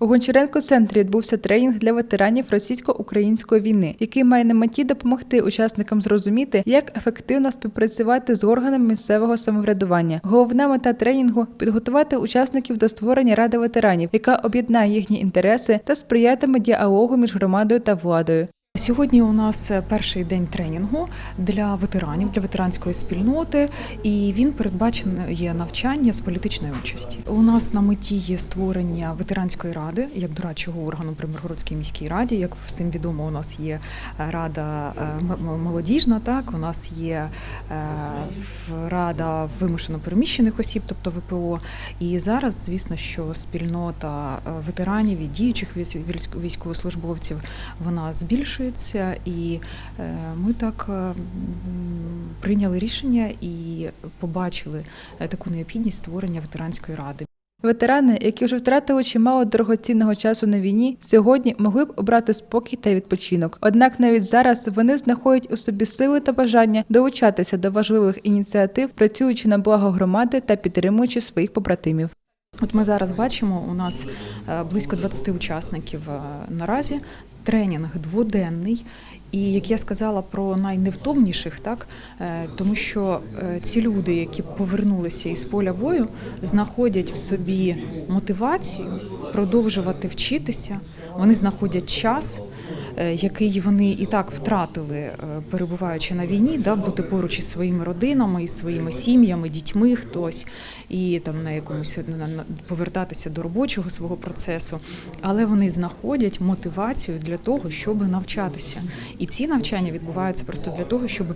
У Гончаренко центрі відбувся тренінг для ветеранів російсько-української війни, який має на меті допомогти учасникам зрозуміти, як ефективно співпрацювати з органами місцевого самоврядування. Головна мета тренінгу підготувати учасників до створення ради ветеранів, яка об'єднає їхні інтереси та сприятиме діалогу між громадою та владою. Сьогодні у нас перший день тренінгу для ветеранів, для ветеранської спільноти, і він передбачене навчання з політичної участі. У нас на меті є створення ветеранської ради як дорадчого органу при Миргородській міській раді. Як всім відомо, у нас є рада е, м- м- молодіжна. Так, у нас є е, рада вимушено переміщених осіб, тобто ВПО. І зараз, звісно, що спільнота е, ветеранів і діючих військ- військ- військовослужбовців вона збільшується, і е, ми так е, прийняли рішення і побачили е, таку необхідність створення ветеранської ради. Ветерани, які вже втратили чимало дорогоцінного часу на війні, сьогодні могли б обрати спокій та відпочинок. Однак навіть зараз вони знаходять у собі сили та бажання долучатися до важливих ініціатив, працюючи на благо громади та підтримуючи своїх побратимів. От ми зараз бачимо, у нас е, близько 20 учасників е, наразі. Тренінг дводенний, і як я сказала про найневтомніших, так е, тому що ці люди, які повернулися із поля бою, знаходять в собі мотивацію продовжувати вчитися. Вони знаходять час, який вони і так втратили, е, перебуваючи на війні, да, бути поруч із своїми родинами, із своїми сім'ями, дітьми, хтось і там на якомусь повертатися до робочого свого процесу, але вони знаходять мотивацію для того, щоб навчатися. І ці навчання відбуваються просто для того, щоб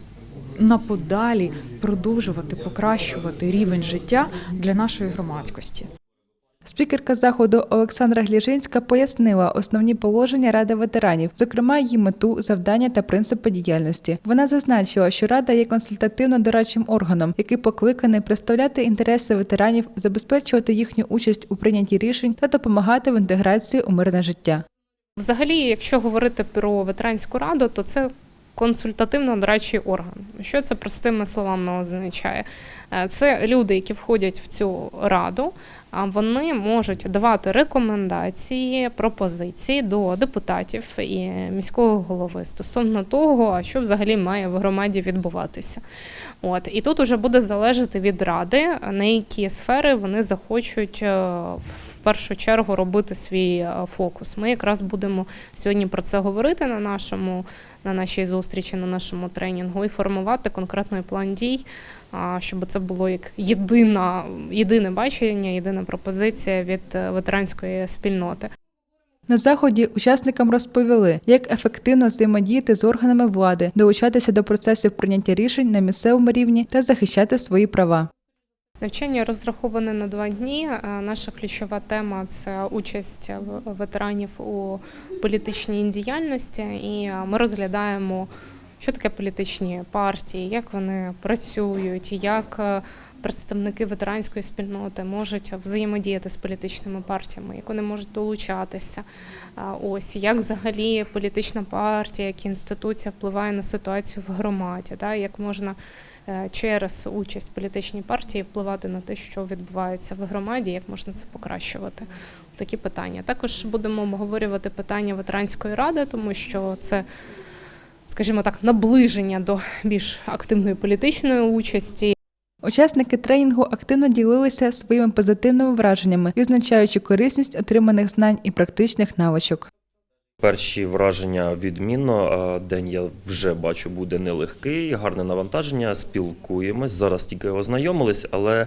на подалі продовжувати покращувати рівень життя для нашої громадськості. Спікерка заходу Олександра Гліжинська пояснила основні положення Ради ветеранів, зокрема її мету, завдання та принципи діяльності. Вона зазначила, що рада є консультативно-дорадчим органом, який покликаний представляти інтереси ветеранів, забезпечувати їхню участь у прийнятті рішень та допомагати в інтеграції у мирне життя. Взагалі, якщо говорити про ветеранську раду, то це консультативно-дорадчий орган. Що це простими словами означає? Е, Це люди, які входять в цю раду, вони можуть давати рекомендації, пропозиції до депутатів і міського голови стосовно того, що взагалі має в громаді відбуватися. От і тут уже буде залежати від ради, на які сфери вони захочуть е, в першу чергу робити свій е, фокус. Ми якраз будемо сьогодні про це говорити на нашому на нашій зустрічі, на нашому тренінгу і формувати конкретний план дій, щоб це було як єдина, єдине бачення, єдина пропозиція від е, ветеранської спільноти. На заході учасникам розповіли, як ефективно взаємодіяти з органами влади, долучатися до процесів прийняття рішень на місцевому рівні та захищати свої права. Навчання розраховане на два дні. Е, Наша ключова тема це участь ветеранів у політичній діяльності, і е, ми розглядаємо, що таке політичні партії, як вони працюють, як е, представники ветеранської спільноти можуть взаємодіяти з політичними партіями, як вони можуть долучатися. Ось як взагалі політична партія, як інституція впливає на ситуацію в громаді, да, як можна е, через участь в політичній партії впливати на те, що відбувається в громаді, як можна це покращувати. Такі питання. Також будемо обговорювати питання ветеранської ради, тому що це, скажімо так, наближення до більш активної політичної участі. Учасники тренінгу активно ділилися своїми позитивними враженнями, відзначаючи корисність отриманих знань і практичних навичок. Перші враження відмінно. День я вже бачу буде нелегкий, гарне навантаження. Спілкуємось. Зараз тільки ознайомились, але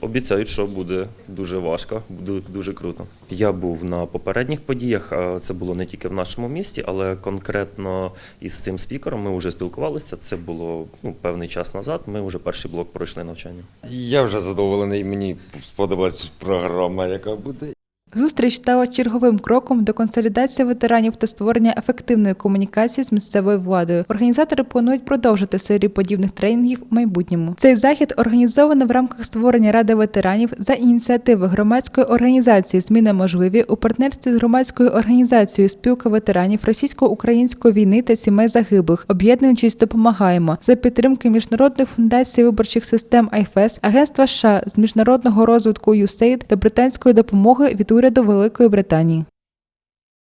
обіцяють, що буде дуже важко, буде дуже круто. Я був на попередніх подіях. Це було не тільки в нашому місті, але конкретно із цим спікером ми вже спілкувалися. Це було ну, певний час назад. Ми вже перший блок пройшли навчання. Я вже задоволений, мені сподобалась програма, яка буде. Зустріч стала черговим кроком до консолідації ветеранів та створення ефективної комунікації з місцевою владою. Організатори планують продовжити серію подібних тренінгів у майбутньому. Цей захід організовано в рамках створення ради ветеранів за ініціативи громадської організації Зміни можливі у партнерстві з громадською організацією Спілка ветеранів російсько-української війни та сімей загиблих. Об'єднуючись, допомагаємо за підтримки міжнародної фундації виборчих систем IFES, Агентства США з міжнародного розвитку USAID та британської допомоги від уряду уряду Великої Британії.